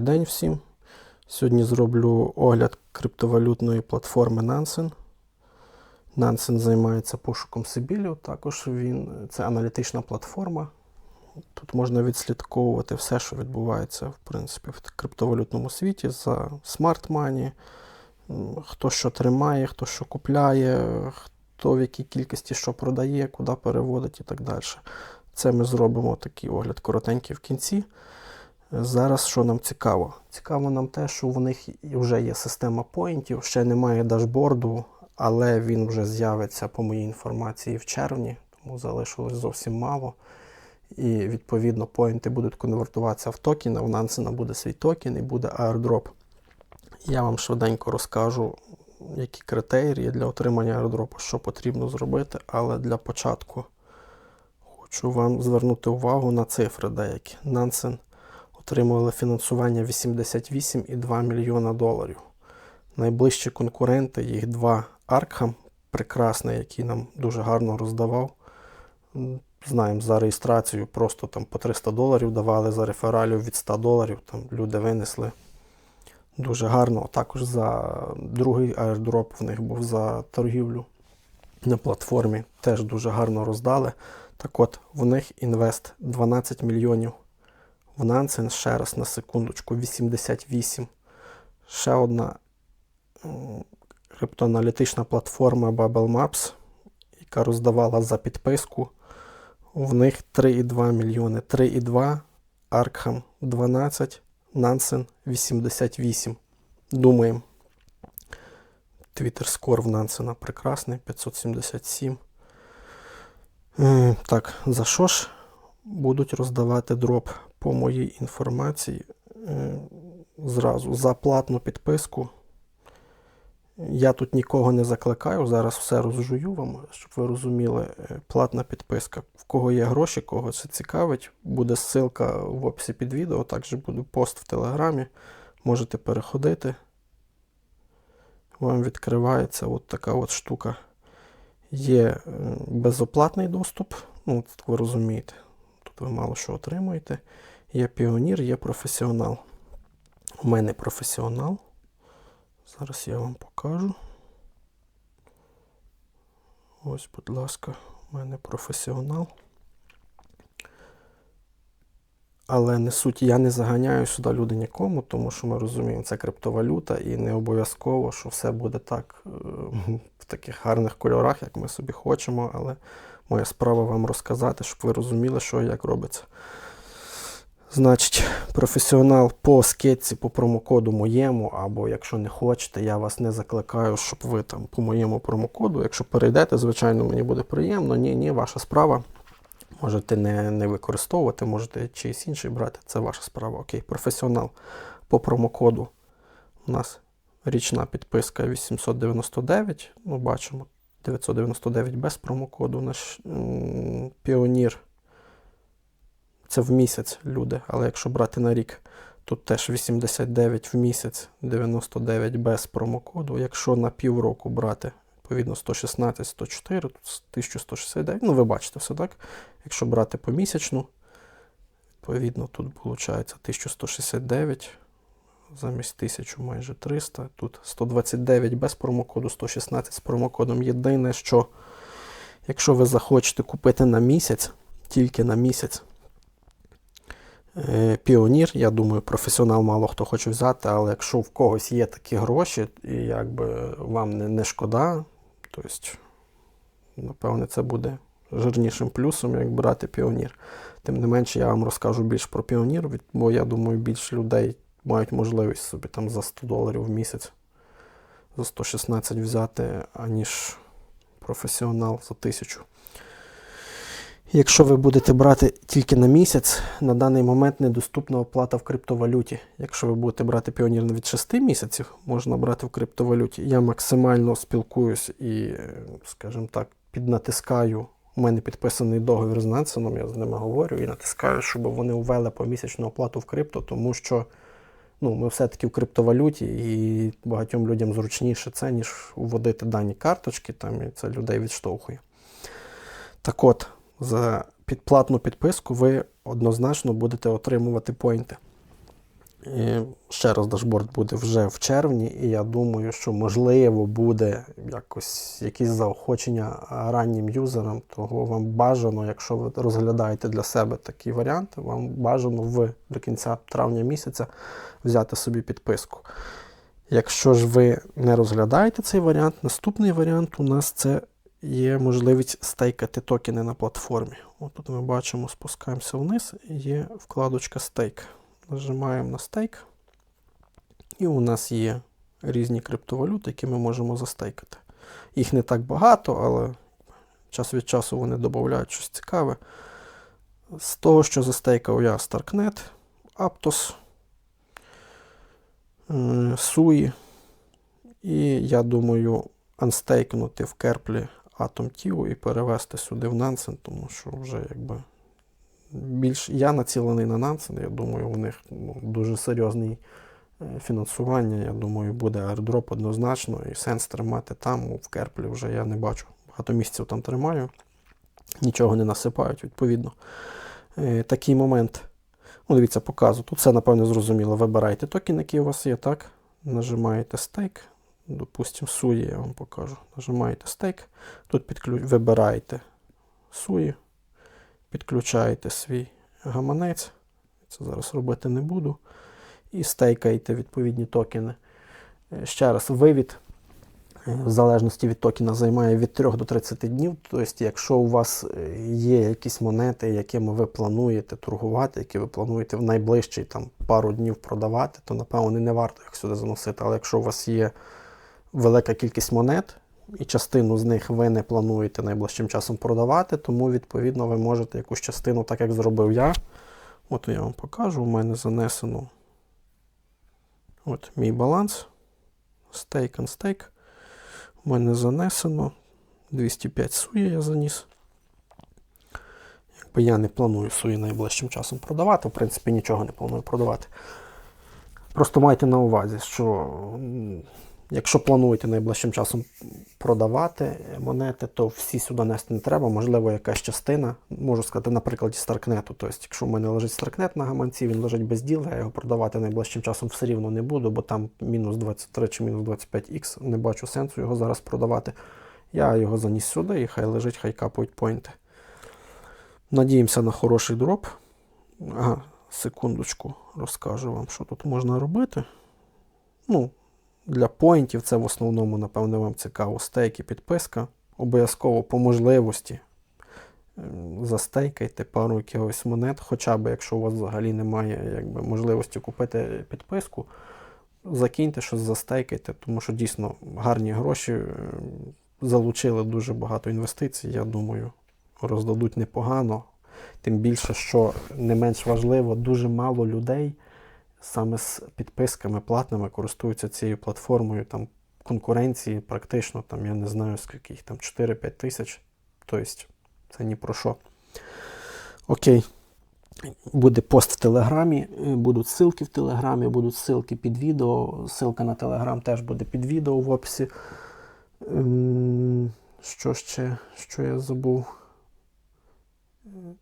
День всім. Сьогодні зроблю огляд криптовалютної платформи Nansen. Nansen займається пошуком Сибілів. Також він це аналітична платформа. Тут можна відслідковувати все, що відбувається в принципі, в криптовалютному світі за смарт мані, хто що тримає, хто що купляє, хто в якій кількості що продає, куди переводить і так далі. Це ми зробимо такий огляд коротенький в кінці. Зараз що нам цікаво? Цікаво нам те, що в них вже є система поінтів, ще немає дашборду, але він вже з'явиться по моїй інформації в червні, тому залишилось зовсім мало. І відповідно поінти будуть конвертуватися в токени, в Нансена буде свій токен і буде airdrop. Я вам швиденько розкажу, які критерії для отримання airdrop, що потрібно зробити, але для початку хочу вам звернути увагу на цифри деякі. Нансен отримували фінансування 88,2 мільйона доларів. Найближчі конкуренти, їх два Arkham, прекрасний, який нам дуже гарно роздавав. Знаємо, за реєстрацію просто там по 300 доларів давали за рефералів від 100 доларів. Там люди винесли дуже гарно. Також за другий аірдроп в них був за торгівлю на платформі. Теж дуже гарно роздали. Так от, в них інвест 12 мільйонів. В Нансен ще раз на секундочку 88. Ще одна криптоаналітична платформа Bubble Maps, яка роздавала за підписку. В них 3,2 мільйони. 3,2, Arkham 12, Nansen 88. Думаємо. Твіттер скор в Нансена прекрасний, 577. Так, за що ж будуть роздавати дроп по моїй інформації? Зразу за платну підписку. Я тут нікого не закликаю, зараз все розжую вам, щоб ви розуміли, платна підписка. В кого є гроші, кого це цікавить, буде ссылка в описі під відео, також буде пост в Телеграмі. Можете переходити. Вам відкривається от така от штука. Є безоплатний доступ, ну, ви розумієте, ви мало що отримуєте. Є піонір, є професіонал. У мене професіонал. Зараз я вам покажу. Ось, будь ласка, у мене професіонал. Але не суть, я не заганяю сюди люди нікому, тому що ми розуміємо, це криптовалюта, і не обов'язково, що все буде так в таких гарних кольорах, як ми собі хочемо. Але моя справа вам розказати, щоб ви розуміли, що і як робиться. Значить, професіонал по скетці по промокоду моєму, або якщо не хочете, я вас не закликаю, щоб ви там по моєму промокоду, якщо перейдете, звичайно, мені буде приємно. Ні, ні, ваша справа. Можете не не використовувати, можете чийсь інший брати, це ваша справа. Окей, професіонал по промокоду. У нас річна підписка 899. Ну, бачимо, 999 без промокоду. Наш піонір. Це в місяць люди, але якщо брати на рік, тут теж 89 в місяць, 99 без промокоду. Якщо на півроку брати, відповідно 116, 104, тут 1169. Ну, ви бачите все так. Якщо брати помісячну, відповідно, тут виходить 1169. Замість 1000 майже 300. Тут 129 без промокоду, 116 з промокодом. Єдине, що якщо ви захочете купити на місяць, тільки на місяць. Піонір, я думаю, професіонал мало хто хоче взяти, але якщо в когось є такі гроші, і якби вам не, не шкода, то напевне, це буде жирнішим плюсом, як брати піонір. Тим не менше, я вам розкажу більш про піонір, бо я думаю, більше людей мають можливість собі там за 100 доларів в місяць, за 116 взяти, аніж професіонал за 1000. Якщо ви будете брати тільки на місяць, на даний момент недоступна оплата в криптовалюті. Якщо ви будете брати піонір від 6 місяців, можна брати в криптовалюті. Я максимально спілкуюсь і, скажімо так, піднатискаю. У мене підписаний договір з Нансеном, я з ними говорю і натискаю, щоб вони ввели помісячну оплату в крипто, тому що ну, ми все-таки в криптовалюті, і багатьом людям зручніше це, ніж вводити дані карточки, там, і це людей відштовхує. Так от за підплатну підписку ви однозначно будете отримувати поінти. І ще раз дашборд буде вже в червні, і я думаю, що можливо буде якось якісь заохочення раннім юзерам. Того вам бажано, якщо ви розглядаєте для себе такий варіант, вам бажано в до кінця травня місяця взяти собі підписку. Якщо ж ви не розглядаєте цей варіант, наступний варіант у нас це є можливість стейкати токени на платформі. От тут ми бачимо, спускаємося вниз, є вкладочка стейк. Нажимаємо на стейк. І у нас є різні криптовалюти, які ми можемо застейкати. Їх не так багато, але час від часу вони додають щось цікаве. З того, що застейкав я Starknet, Aptos, Sui. І я думаю, анстейкнути в керплі Atom Tiu і перевести сюди в Nansen, тому що вже якби більш я націлений на Nansen, я думаю, у них ну, дуже серйозний фінансування. Я думаю, буде аердроп однозначно, і сенс тримати там, в Керплі вже я не бачу. Багато місяців там тримаю, нічого не насипають, відповідно. Е, такий момент. Ну, Дивіться, показу. Тут все, напевно, зрозуміло. Вибирайте токен, який у вас є, так? Нажимаєте стейк. Допустимо, суї я вам покажу. Нажимаєте стейк. Тут підключ... вибираєте суї, підключаєте свій гаманець. Це зараз робити не буду і стейкаєте відповідні токени. Е, ще раз, вивід, е, в залежності від токена, займає від 3 до 30 днів. Тобто, якщо у вас е, є якісь монети, якими ви плануєте торгувати, які ви плануєте в найближчий там, пару днів продавати, то, напевно, не варто їх сюди заносити. Але якщо у вас є велика кількість монет, і частину з них ви не плануєте найближчим часом продавати, тому, відповідно, ви можете якусь частину, так як зробив я. От я вам покажу, у мене занесено От мій баланс. Стейк and стейк. У мене занесено. 205 сує я заніс. Якби я не планую суї найближчим часом продавати, в принципі, нічого не планую продавати. Просто майте на увазі, що Якщо плануєте найближчим часом продавати монети, то всі сюди нести не треба. Можливо, якась частина, можу сказати, на прикладі Старкнету. Тобто, якщо в мене лежить Старкнет на гаманці, він лежить без діла, я його продавати найближчим часом все рівно не буду, бо там мінус 23 чи мінус 25х, не бачу сенсу його зараз продавати. Я його заніс сюди і хай лежить, хай капають поінти. Надіємося на хороший дроп. Ага, секундочку, розкажу вам, що тут можна робити. Ну, для поінтів це в основному, напевно, вам цікаво стейк і підписка. Обов'язково по можливості застейкайте пару якихось монет, хоча б якщо у вас взагалі немає якби, можливості купити підписку, закиньте щось, застейкайте, тому що дійсно гарні гроші залучили дуже багато інвестицій, я думаю, роздадуть непогано. Тим більше, що не менш важливо, дуже мало людей саме з підписками платними користуються цією платформою. Там конкуренції практично, там, я не знаю, скільки їх там 4-5 тисяч. Тобто це ні про що. Окей. Буде пост в Телеграмі, е, будуть ссылки в Телеграмі, будуть ссылки під відео. Ссылка на Телеграм теж буде під відео в описі. Ем, що ще, що я забув?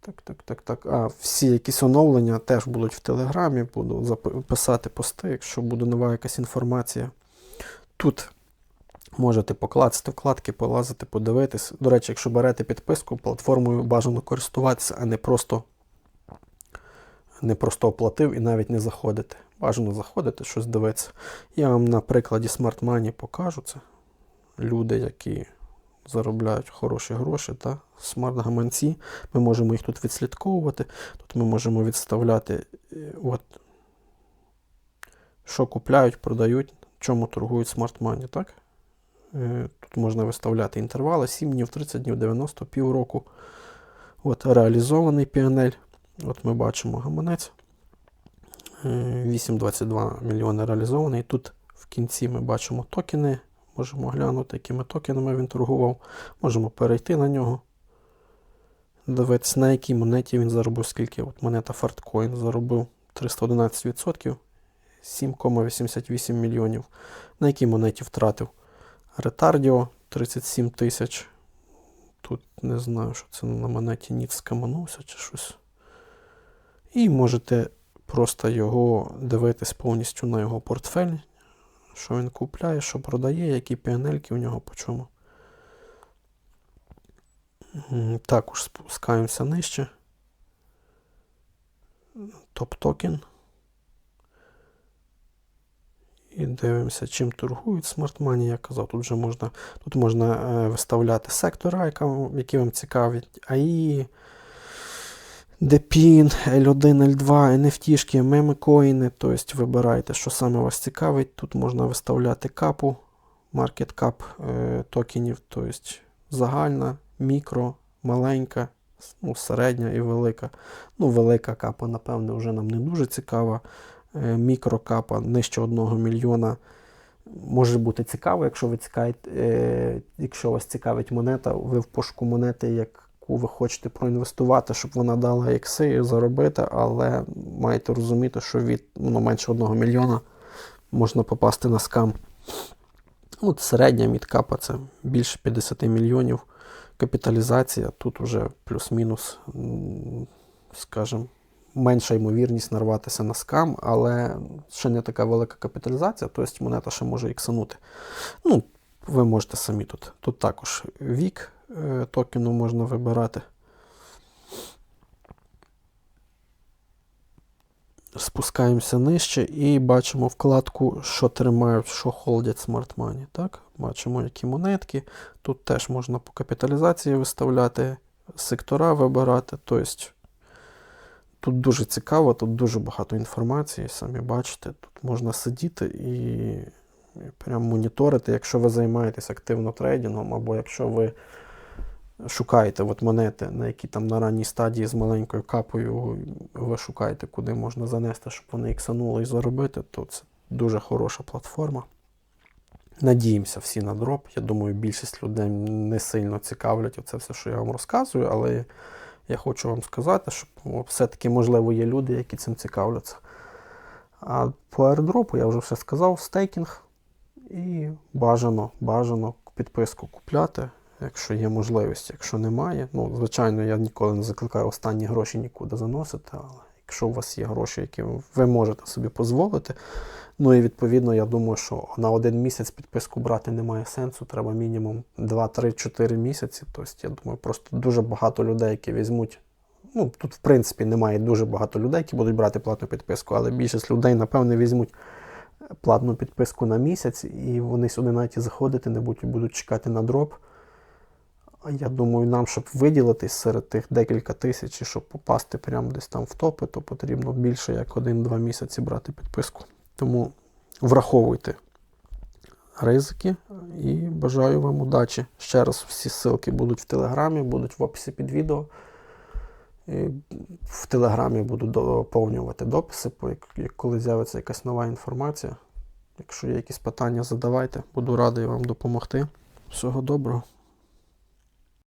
Так, так, так, так. А, всі якісь оновлення теж будуть в Телеграмі, буду писати пости, якщо буде нова якась інформація. Тут можете покласти вкладки, полазити, подивитись. До речі, якщо берете підписку, платформою бажано користуватися, а не просто не просто оплатив і навіть не заходити. Бажано заходити, щось дивитися. Я вам на прикладі Smart Money покажу це. Люди, які заробляють хороші гроші та смарт-гаманці. Ми можемо їх тут відслідковувати. Тут ми можемо відставляти, е, от, що купляють, продають, чому торгують смарт-мані. так? Е, тут можна виставляти інтервали 7 днів, 30 днів, 90, півроку. От Реалізований PNL. От ми бачимо гаманець. 8,22 е, мільйони реалізований. Тут в кінці ми бачимо токени Можемо глянути, якими токенами він торгував. Можемо перейти на нього. Дивитися, на якій монеті він заробив, скільки От монета Fartcoin заробив 311%, 7,88 мільйонів. На якій монеті втратив Retardio 37 тисяч. Тут не знаю, що це на монеті Ніц скаманувся чи щось. І можете просто його дивитись повністю на його портфель, що він купляє, що продає, які піанельки у нього по чому. Також спускаємося нижче. Топ-токен. І дивимося, чим торгують Money. Я казав, тут вже можна, тут можна е, виставляти сектора, яка, вам- які вам цікавлять. DPIN, L1, L2, NFT, мемикоїни. Тобто вибирайте, що саме вас цікавить. Тут можна виставляти капу, cap е, токенів, тобто загальна, мікро, маленька, ну, середня і велика. Ну, велика капа, напевне, вже нам не дуже цікава. Е, Мікрокапа нижче 1 мільйона. Може бути цікаво, якщо ви цікавить, е, якщо вас цікавить монета, ви в пошуку монети, яку ви хочете проінвестувати, щоб вона дала ікси заробити, але маєте розуміти, що від ну, менше 1 мільйона можна попасти на скам. От середня мідкапа це більше 50 мільйонів. Капіталізація тут вже плюс-мінус, скажімо, менша ймовірність нарватися на скам, але ще не така велика капіталізація, тобто монета ще може іксанути. Ну, ви можете самі тут. Тут також вік токену можна вибирати. Спускаємося нижче і бачимо вкладку, що тримають, що холдять Smart Money. Так? Бачимо, які монетки. Тут теж можна по капіталізації виставляти, сектора вибирати. Тобто тут дуже цікаво, тут дуже багато інформації, самі бачите. Тут можна сидіти і, і прям моніторити, якщо ви займаєтесь активно трейдингом, або якщо ви шукаєте от монети, на які там на ранній стадії з маленькою капою ви шукаєте, куди можна занести, щоб вони іксанули і заробити, то це дуже хороша платформа. Надіємося всі на дроп. Я думаю, більшість людей не сильно цікавлять це все, що я вам розказую, але я хочу вам сказати, що все-таки, можливо, є люди, які цим цікавляться. А по аеродропу я вже все сказав, стейкінг і бажано, бажано підписку купляти, якщо є можливість. Якщо немає, ну, звичайно, я ніколи не закликаю останні гроші нікуди заносити, але якщо у вас є гроші, які ви можете собі дозволити, ну і відповідно, я думаю, що на один місяць підписку брати немає сенсу, треба мінімум 2-3-4 місяці. Тобто, я думаю, просто дуже багато людей, які візьмуть. Ну, тут, в принципі, немає дуже багато людей, які будуть брати платну підписку, але більшість людей, напевне, візьмуть платну підписку на місяць, і вони сюди навіть заходити не будуть, будуть чекати на дроп. Я думаю, нам, щоб виділитись серед тих декілька тисяч, і щоб попасти прямо десь там в топи, то потрібно більше як 1-2 місяці брати підписку. Тому враховуйте ризики і бажаю вам удачі. Ще раз всі ссылки будуть в Телеграмі, будуть в описі під відео. І в Телеграмі буду доповнювати дописи, коли з'явиться якась нова інформація. Якщо є якісь питання, задавайте. Буду радий вам допомогти. Всього доброго.